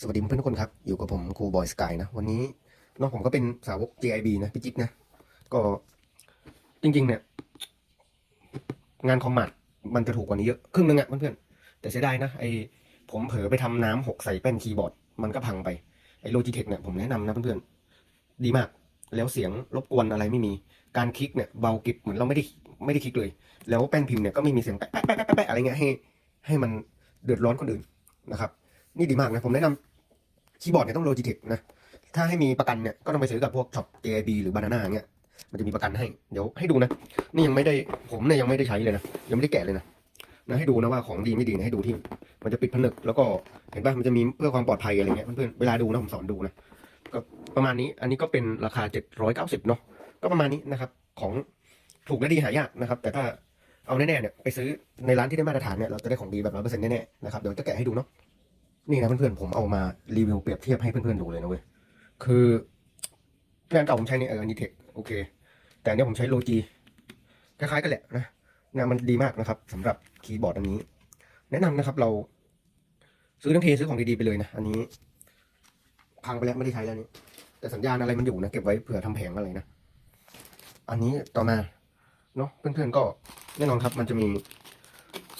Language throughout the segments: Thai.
สวัสดีเพื่อนๆทุกคนครับ อยู่กับผมครูบอยสกายนะ วันนี้น้องผมก็เป็นสาวก JIB นะพี่จิ๊บนะ ก็จริง ๆ เนี่ย งานคอมมัดมันจะถูกกว่านี้เยอะ ครึ่งนึงอะเพื่อนๆแต่เสียดายนะไอผมเผลอไปทำน้ำหกใส่แป้นคีย์บอร์ด มันก็พังไปไอโลจิเทคเนี่ยผมแนะนำนะเพื่อนๆดีมาก แล้วเสียงรบกวนอะไรไม่มีการคลิกเนี่ยเบากริบเหมือนเราไม่ได้ไม่ได้คลิกเลย แล้วแป้นพิมพ์เนี่ยก็ไม่มีเสียงแปะแปะแปะแปะแปะอะไรเงี้ยให้ให้มันเดือดร้อนคนอื่นนะครับ นี่ดีมากนะ ผมแนะนำคีย์บอร์ดเนี่ยต้อง Logitech นะ ถ้าให้มีประกันเนี่ย ก็ต้องไปซื้อกับพวกช็อป JIB หรือ Banana เงี้ย มันจะมีประกันให้ เดี๋ยวให้ดูนะ นี่ยังไม่ได้ ผมเนี่ยยังไม่ได้ใช้เลยนะ ยังไม่ได้แกะเลยนะนะให้ดูนะว่าของดีไม่ดีนะให้ดูที่ มันจะปิดผนึก แล้วก็เห็นป่ะมันจะมีเพื่อความปลอดภัยอะไรเงี้ยเพื่อนๆเวลาดูนะผมสอนดูนะก็ประมาณนี้อันนี้ก็เป็นราคา 790เนาะก็ประมาณนี้นะครับ ของถูกและดีหายากนะครับ แต่ถ้าเอาแน่ๆเนี่ยไปซื้อในร้านที่ได้มาตรฐานเนี่ยเราจะได้ของดีแบบร้อยเปอร์เซ็นต์แน่ๆนะครับเดี๋ยวจะแกะให้ดูเนาะ นี่นะเพื่อนๆผมเอามารีวิวเปรียบเทียบให้เพื่อนๆดูเลยนะเว้ยคืองานเก่าผมใช้ในเออร์นิเทคโอเค แต่เนี้ยผมใช้โลจีคล้ายๆกันแหละนะนะมันดีมากนะครับสำหรับคีย์บอร์ดอันนี้ แนะนำนะครับ เรา ซื้อทั้งเทซื้อของดีๆไปเลยนะอันนี้ พังไปแล้วไม่ได้ใช้แล้วนี่แต่สัญญาณอะไรมันอยู่นะเก็บไว้เผื่อทำแผงอะไรนะอันนี้ต่อมาเนาะเพื่อนๆก็แน่นอนครับ มันจะมี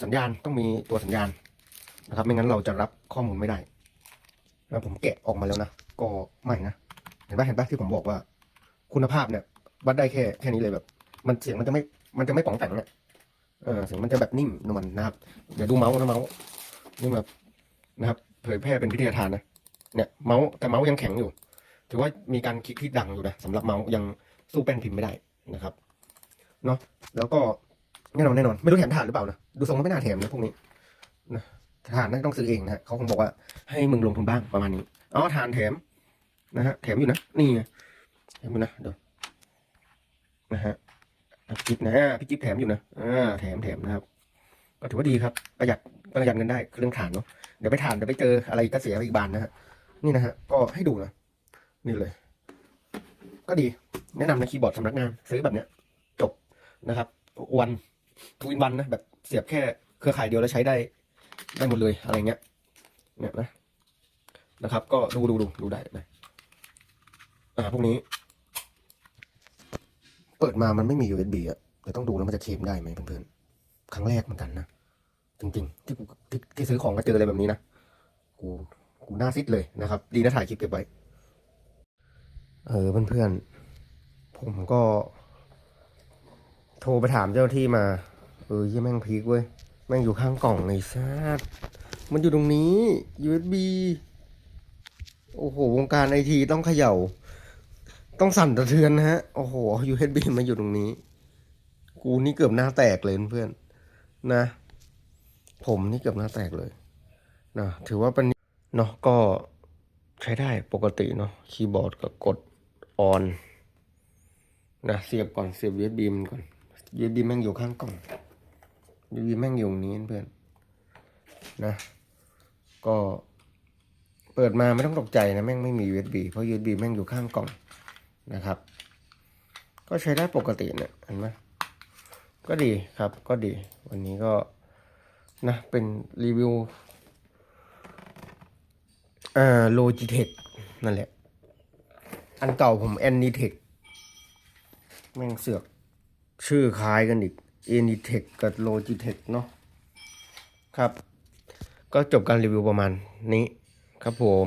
สัญญาณต้องมีตัวสัญญาณ นะครับไม่งั้นเราจะรับข้อมูลไม่ได้แล้วผมแกะออกมาแล้วนะก็ไม่นะเห็นปะเห็นปะที่ผมบอกว่า คุณภาพเนี่ย วัดได้แค่แค่นี้เลยแบบ มันเสียงมันจะไม่มันจะไม่ป๋องแต่งเนี่ยเออเสียงมันจะแบบนิ่มนวลนะครับเดี๋ยวดูเมาส์นะเมาส์นี่แบบนะครับ เผยแพร่เป็นวิทยาทานนะเนี่ยเมาส์แต่เมาส์ยังแข็งอยู่ ถือว่ามีการคลิกที่ดังอยู่นะสำหรับเมาส์ยังสู้แป้นพิมพ์ไม่ได้นะครับเนาะแล้วก็แน่นอนแน่นอน ไม่รู้แถมถ่านหรือเปล่านะดูทรงแล้วไม่น่าแถมนะพวกนี้นะ ทานน่าจะต้องซื้อเองนะฮะเขาคงบอกว่าให้มึงลงทุนบ้างประมาณนี้อ๋อทานแถมนะฮะแถมอยู่นะนี่ไงแถมอยู่นะเดี๋ยวนะฮะพี่จิ๊บนะพี่จิ๊บแถมอยู่นะอ่าแถมแถมนะครับ ก็ถือว่าดีครับ ประหยัดประหยัดเงินได้คือเรื่องฐานเนาะเดี๋ยวไปฐานเดี๋ยวไปเจออะไรก็เสียไปอีกบานนะฮะนี่นะฮะก็ให้ดูนะนี่เลย ก็ดีแนะนำในคีย์บอร์ดสำนักงาน ซื้อแบบเนี้ย จบนะครับ วันทูอินวันนะแบบเสียบแค่เครือข่ายเดียวแล้วใช้ได้ ได้หมดเลยอะไรเงี้ยเนี่ยนะนะครับ ก็ดูดูดูดูได้นะอ่าพวกนี้ เปิดมามันไม่มี USB อะแต่ต้องดูแล้วมันจะเคลมได้ไหมเพื่อนๆครั้งแรกเหมือนกันนะจริงๆที่กูที่ที่ซื้อของก็เจออะไรแบบนี้นะกูกูหน้าซิดเลยนะครับ ดีนะถ่ายคลิปเก็บไว้เออเพื่อนๆผมก็ โทรไปถามเจ้าหน้าที่มา เออยี่แม่งพีกเว้ย แม่งอยู่ข้างกล่องไอ้ซาดมันอยู่ตรงนี้ USB โอ้โห วงการไอทีต้องเขย่า ต้องสั่นสะเทือนนะฮะ โอ้โห USB มาอยู่ตรงนี้ กูนี่เกือบหน้าแตกเลยเพื่อน นะ ผมนี่เกือบหน้าแตกเลย นะ ถือว่าเป็นเนาะก็ใช้ได้ปกติเนาะ คีย์บอร์ดก็กดออนนะ เสียบก่อน เสียบ USB มันก่อน USB แม่งอยู่ข้างกล่อง USB แม่งอยู่ตรงนี้เพื่อนนะ ก็เปิดมาไม่ต้องตกใจนะแม่งไม่มี USB เพราะ USB แม่งอยู่ข้างกล่องนะครับ ก็ใช้ได้ปกติเนี่ยเห็นไหมก็ดีครับก็ดี วันนี้ก็นะเป็นรีวิวอ่า Logitech นั่นแหละ อันเก่าผม Anitech แม่งเสือกชื่อคล้ายกันอีก Anitech กับ Logitech เนาะครับ ก็จบการรีวิวประมาณนี้ครับผม